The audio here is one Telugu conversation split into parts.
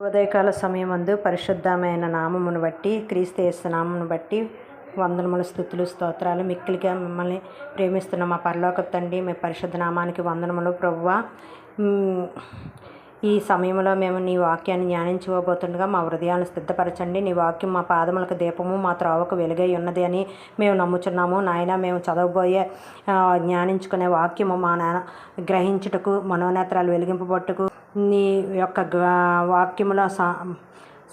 ఉదయకాల సమయమందు పరిశుద్ధమైన నామమును బట్టి క్రీస్తు నామమును బట్టి వందనములు స్థుతులు స్తోత్రాలు మిక్కిలిగా మిమ్మల్ని ప్రేమిస్తున్న మా పరలోక తండ్రి మీ పరిశుద్ధ నామానికి వందనములు. ప్రభువా ఈ సమయంలో మేము నీ వాక్యాన్ని ధ్యానించుకోబోతుండగా మా హృదయాన్ని సిద్ధపరచండి నీ వాక్యం మా పాదములకు దీపము మా త్రోవకు వెలుగై ఉన్నది అని మేము నమ్ముచున్నాము. నాయన మేము చదవబోయే జ్ఞానించుకునే వాక్యము మా నాన్న గ్రహించుటకు మనోనేత్రాలు వెలిగింపబట్టుకు నీ యొక్క వాక్యముల స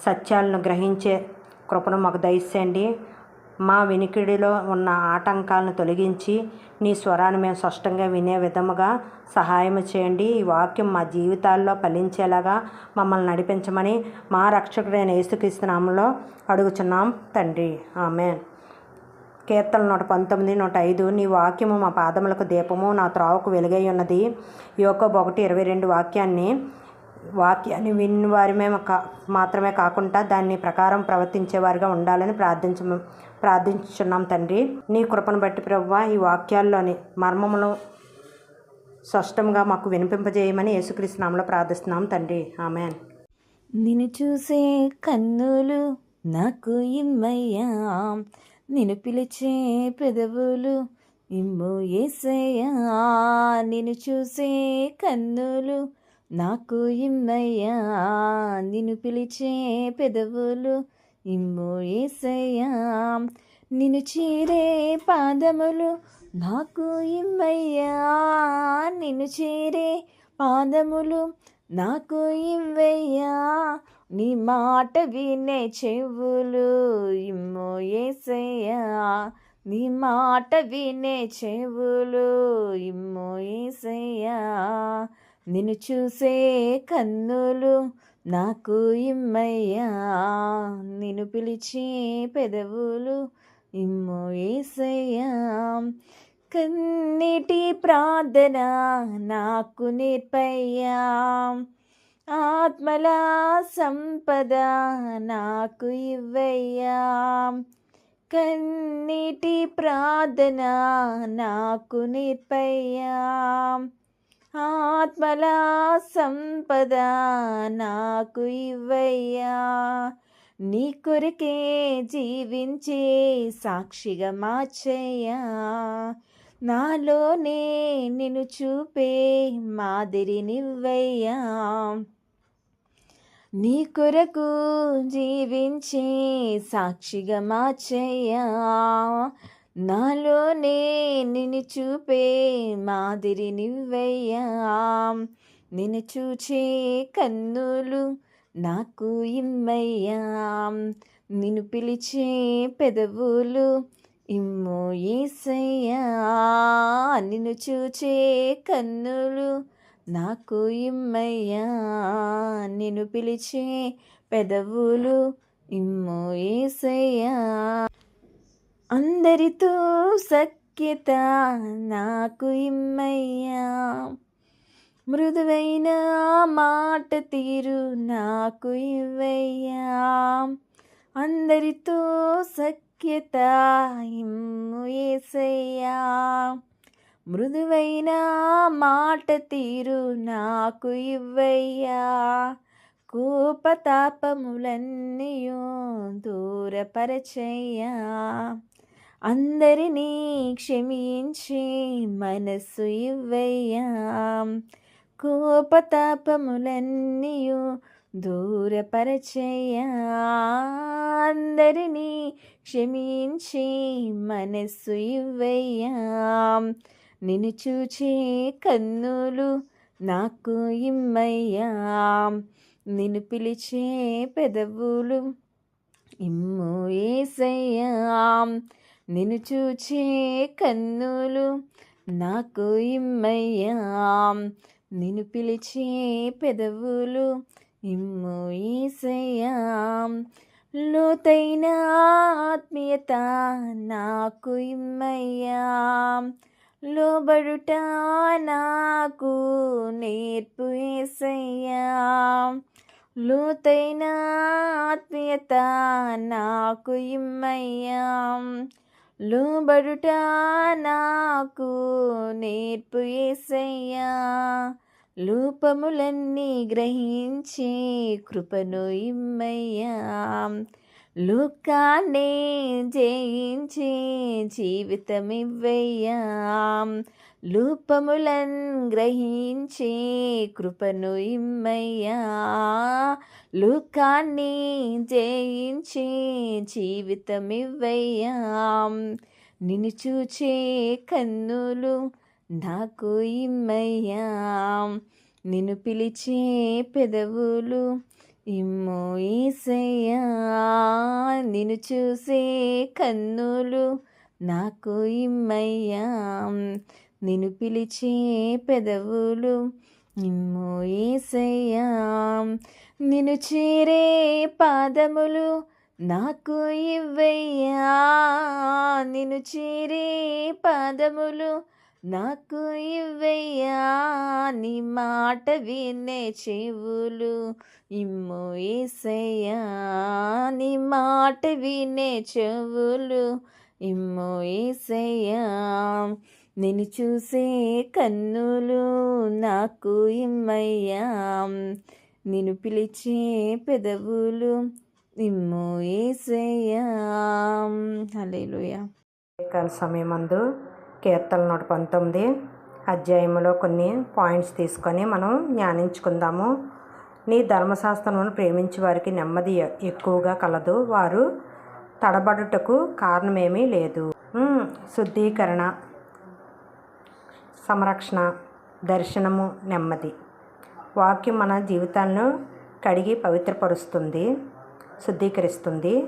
సత్యాలను గ్రహించే కృపను మాకు దయచేయండి. మా వినికిడిలో ఉన్న ఆటంకాలను తొలగించి నీ స్వరాన్ని మేము స్పష్టంగా వినే విధముగా సహాయం చేయండి. ఈ వాక్యం మా జీవితాల్లో ఫలించేలాగా మమ్మల్ని నడిపించమని మా రక్షకుడైన యేసుక్రీస్తు నామంలో అడుగుచున్నాం తండ్రి. ఆమెన్. కీర్తన నూట పంతొమ్మిది నూట ఐదు నీ వాక్యము మా పాదములకు దీపము నా త్రావకు వెలుగై ఉన్నది యోకోబ్ ఒకటి ఇరవై రెండు వాక్యాన్ని వాక్యాన్ని విని వారిమే కా మాత్రమే కాకుండా దాన్ని ప్రకారం ప్రవర్తించేవారిగా ఉండాలని ప్రార్థించ ప్రార్థించున్నాం తండ్రి. నీ కృపను బట్టి ప్రభు ఈ వాక్యాల్లోని మర్మములు స్పష్టంగా మాకు వినిపింపజేయమని యేసుక్రీస్తునామలో ప్రార్థిస్తున్నాం తండ్రి. ఆమెన్. నిన్ను చూసే కన్నులు నాకు ఇమ్మయ్యా. నిన్ను పిలిచే పెదవులు ఇమ్ము ఏసయ్యా నిన్ను చూసే కన్నులు నాకు ఇమ్మయ్యా నిన్ను పిలిచే పెదవులు ఇమ్ము ఏసయ్యా నిన్ను చీరే పాదములు నాకు ఇమ్మయ్యా నిన్ను చేరే పాదములు నాకు ఇవ్వయ్యా నీ మాట వినే చెవులు ఇమ్మో ఏసయ్యా. నీ మాట వినే చెవులు ఇమ్మో ఏసయ్యా. నిన్ను చూసే కన్నులు నాకు ఇమ్మయ్యా. నిన్ను పిలిచే పెదవులు ఇమ్మో ఏసయ్యా. కన్నీటి ప్రార్థన నాకు నేర్పయ్యా. ఆత్మల సంపద నాకు ఇవ్వయ్యా. కన్నీటి ప్రార్థన నాకు నిర్పయ్యా. ఆత్మల సంపద నాకు ఇవ్వయ్యా. నీ కొరకే జీవించే సాక్షిగా మార్చయ్యా. నాలోనే నిన్ను చూపే మాదిరినివ్వయ్యా. నీ కొరకు జీవించే సాక్షిగా మార్చయ్యా నాలోనే నిన్ను చూపే మాదిరినివ్వయ్యా నిన్ను చూచే కన్నులు నాకు ఇమ్మయ్యా. నిన్ను పిలిచే పెదవులు ఇమ్ము ఏసయ్యా. నిన్ను చూచే కన్నులు నాకు ఇమ్మయ్యా నిన్ను పిలిచే పెదవులు ఇమ్ము ఏసయ్యా. అందరితో సఖ్యత నాకు ఇమ్మయ్యా. మృదువైన మాట తీరు నాకు ఇవ్వయ్యా. అందరితో సఖ్యత ఇమ్ము ఏసయ్యా. మృదువైన మాట తీరు నాకు ఇవ్వయ్యా. కోపతాపములన్నీయో దూరపరచయ్యా. అందరినీ క్షమించి మనస్సు ఇవ్వయ్యా. కోపతాపములన్నీయు దూరపరచయ్యా. అందరినీ క్షమించి మనస్సు ఇవ్వయ్యా. నిన్ను చూచే కన్నులు నాకు ఇమ్మయ్యా. నిన్ను పిలిచే పెదవులు ఇమ్ము ఏసయ్యా. నిన్ను చూచే కన్నులు నాకు ఇమ్మయ్యా. నిన్ను పిలిచే పెదవులు ఇమ్ము ఈసయ్యా లోతైన ఆత్మీయత నాకు ఇమ్మయ్యా. లోబడుట నాకు నేర్పు ఏసయ్యా. లోతైన ఆత్మీయత నాకు ఇమ్మయ్యా. లోబడుట నాకు నేర్పు ఏసయ్యా. లోపములన్నీ గ్రహించే కృపను ఇమ్మయ్యా. లుకానే జయించే జీవితం ఇవ్వయ్యా గ్రహించే కృపను ఇమ్మయ్యా. లుకాన్ని జయించే జీవితం ఇవ్వయ్యా నిన్ను చూచే కన్నులు నాకు ఇమ్మయ్యా. నిన్ను పిలిచే పెదవులు ఇమ్ము ఈసయ్యా నిన్ను చూసే కన్నులు నాకు ఇమ్మయ్యా. నిన్ను పిలిచే పెదవులు ఇమ్ము ఈసయ్యా నిన్ను చేరే పాదములు నాకు ఇవ్వయ్యా. నిన్ను చేరే పాదములు నాకు ఇవ్వయ్యా నీ మాట వినే చెవులు. ఇమ్ము ఏసయ్యా నీ మాట వినే చెవులు. ఇమ్ము ఏసయ్యా నేను చూసే కన్నులు నాకు ఇమ్మయ్యా. నేను పిలిచే పెదవులు ఇమ్ము ఏసయ్యా. హల్లెలూయా. కాల సమయమందు కీర్తన నూట పంతొమ్మిది అధ్యాయంలో కొన్ని పాయింట్స్ తీసుకొని మనం ధ్యానించుకుందాము. నీ ధర్మశాస్త్రమును ప్రేమించే వారికి నెమ్మది ఎక్కువగా కలదు. వారు తడబడుటకు కారణమేమీ లేదు. శుద్ధీకరణ సంరక్షణ దర్శనము నెమ్మది. వాక్యం మన జీవితాలను కడిగి పవిత్రపరుస్తుంది శుద్ధీకరిస్తుంది.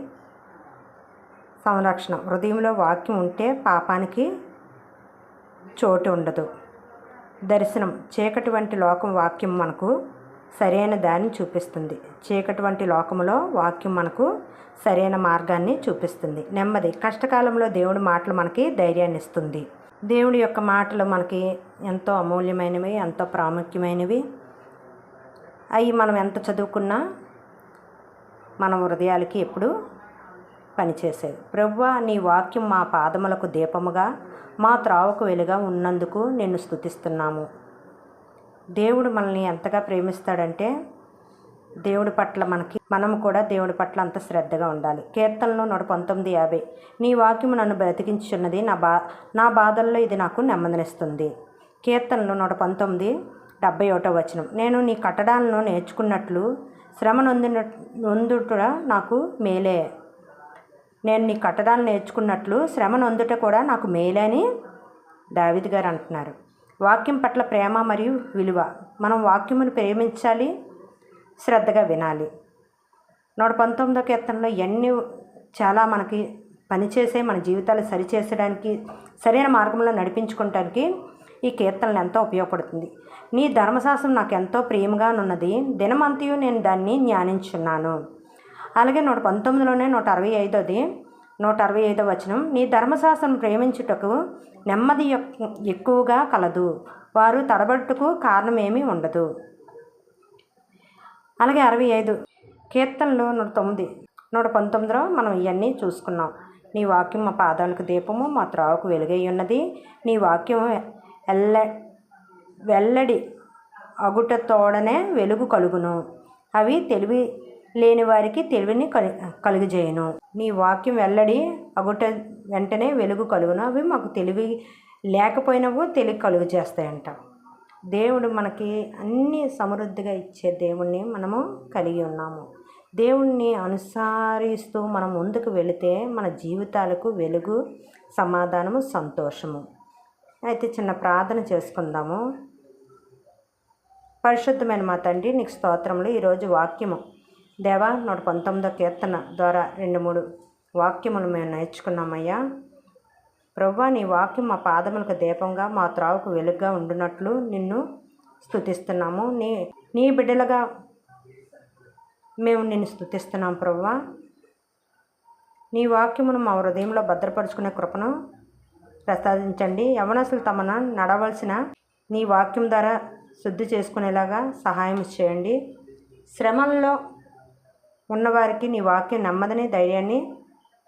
సంరక్షణ హృదయంలో వాక్యం ఉంటే పాపానికి చోటు ఉండదు దర్శనం చీకటి వంటి లోకం వాక్యం మనకు సరైన దారిని చూపిస్తుంది. చీకటి వంటి లోకములో వాక్యం మనకు సరైన మార్గాన్ని చూపిస్తుంది. నెమ్మది. కష్టకాలంలో దేవుడి మాటలు మనకి ధైర్యాన్ని ఇస్తుంది. దేవుడి యొక్క మాటలు మనకి ఎంతో అమూల్యమైనవి ఎంతో ప్రాముఖ్యమైనవి. అవి మనం ఎంత చదువుకున్నా మన హృదయాలకి ఎప్పుడు పనిచేసేది. ప్రభువా నీ వాక్యం మా పాదములకు దీపముగా మా త్రావకు వెలుగా ఉన్నందుకు నిన్ను స్తుతిస్తున్నాము. దేవుడు మనల్ని ఎంతగా ప్రేమిస్తాడంటే దేవుడి పట్ల మనకి మనం కూడా దేవుడి పట్ల అంత శ్రద్ధగా ఉండాలి. కీర్తనలో నూట పంతొమ్మిది యాభై. నీ వాక్యము నన్ను బ్రతికించున్నది నా బా నా బాధల్లో ఇది నాకు నెమ్మదినిస్తుంది కీర్తనలో నూట పంతొమ్మిది డెబ్బై ఒకటో వచనం. నేను నీ కట్టడాలను నేర్చుకున్నట్లు శ్రమ నొందిన నొందుట నాకు మేలే. నేను నీ కట్టడాలు నేర్చుకున్నట్లు శ్రమ నొందుట కూడా నాకు మేలని దావిద్ గారు అంటున్నారు. వాక్యం పట్ల ప్రేమ మరియు విలువ. మనం వాక్యమును ప్రేమించాలి శ్రద్ధగా వినాలి. నూట పంతొమ్మిదో కీర్తనలో ఎన్ని చాలా మనకి పనిచేసే మన జీవితాలు సరిచేసడానికి సరైన మార్గంలో నడిపించుకోవటానికి ఈ కీర్తనలు ఎంతో ఉపయోగపడుతుంది. నీ ధర్మశాస్త్రం నాకు ఎంతో ప్రియముగా ఉన్నది దినమంతయు నేను దాన్ని ధ్యానించున్నాను. అలాగే నూట పంతొమ్మిదిలోనే నూట అరవై ఐదోది నూట అరవై ఐదో వచనం నీ ధర్మశాస్త్రం ప్రేమించుటకు నెమ్మది ఎక్కువగా కలదు. వారు తడబట్టుకు కారణమేమీ ఉండదు. అలాగే అరవై ఐదు కీర్తనలు నూట తొమ్మిది నూట పంతొమ్మిదిలో మనం ఇవన్నీ చూసుకున్నాం. నీ వాక్యం మా పాదాలకు దీపము మా త్రావుకు వెలుగై ఉన్నది నీ వాక్యం ఎల్ల వెల్లడి అగుట తోడనే వెలుగు కలుగును. అవి తెలివి లేని వారికి తెలివిని కలి కలుగజేయను. నీ వాక్యం వెల్లడి అగుట వెంటనే వెలుగు కలుగును. అవి మాకు తెలివి లేకపోయినవో తెలివి కలుగు చేస్తాయంట దేవుడు మనకి అన్ని సమృద్ధిగా ఇచ్చే దేవుణ్ణి మనము కలిగి ఉన్నాము. దేవుణ్ణి అనుసరిస్తూ మనం ముందుకు వెళితే మన జీవితాలకు వెలుగు సమాధానము సంతోషము. అయితే చిన్న ప్రార్థన చేసుకుందాము. పరిశుద్ధమైన మా తండ్రి నీకు స్తోత్రములు. ఈరోజు వాక్యము దేవా నూట పంతొమ్మిదో కీర్తన ద్వారా రెండు మూడు వాక్యములు మేము నేర్చుకున్నామయ్యా. ప్రవ్వా నీ వాక్యం మా పాదములకు దీపంగా మా త్రావుకు వెలుగుగా ఉండునట్లు నిన్ను స్థుతిస్తున్నాము నీ నీ బిడ్డలుగా మేము నిన్ను స్థుతిస్తున్నాం ప్రవ్వా. నీ వాక్యమును మా హృదయంలో భద్రపరుచుకునే కృపను ప్రసాదించండి. యవనసులు తమను నడవలసిన నీ వాక్యం ద్వారా శుద్ధి చేసుకునేలాగా సహాయం చేయండి. శ్రమంలో ఉన్నవారికి నీ వాక్యం నెమ్మదని ధైర్యాన్ని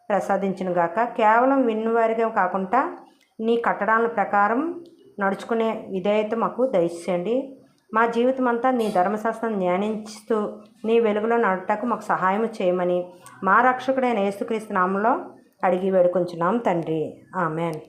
ప్రసాదించను గాక. కేవలం విన్నవారిగా కాకుండా నీ కట్టడాల ప్రకారం నడుచుకునే విధేయత మాకు దయచేయండి. మా జీవితం అంతా నీ ధర్మశాస్త్రం ధ్యానిస్తూ నీ వెలుగులో నడటకు మాకు సహాయం చేయమని మా రక్షకుడైన యేసుక్రీస్తు నామంలో అడిగి వేడుకొంచున్నాం తండ్రి. ఆమెన్.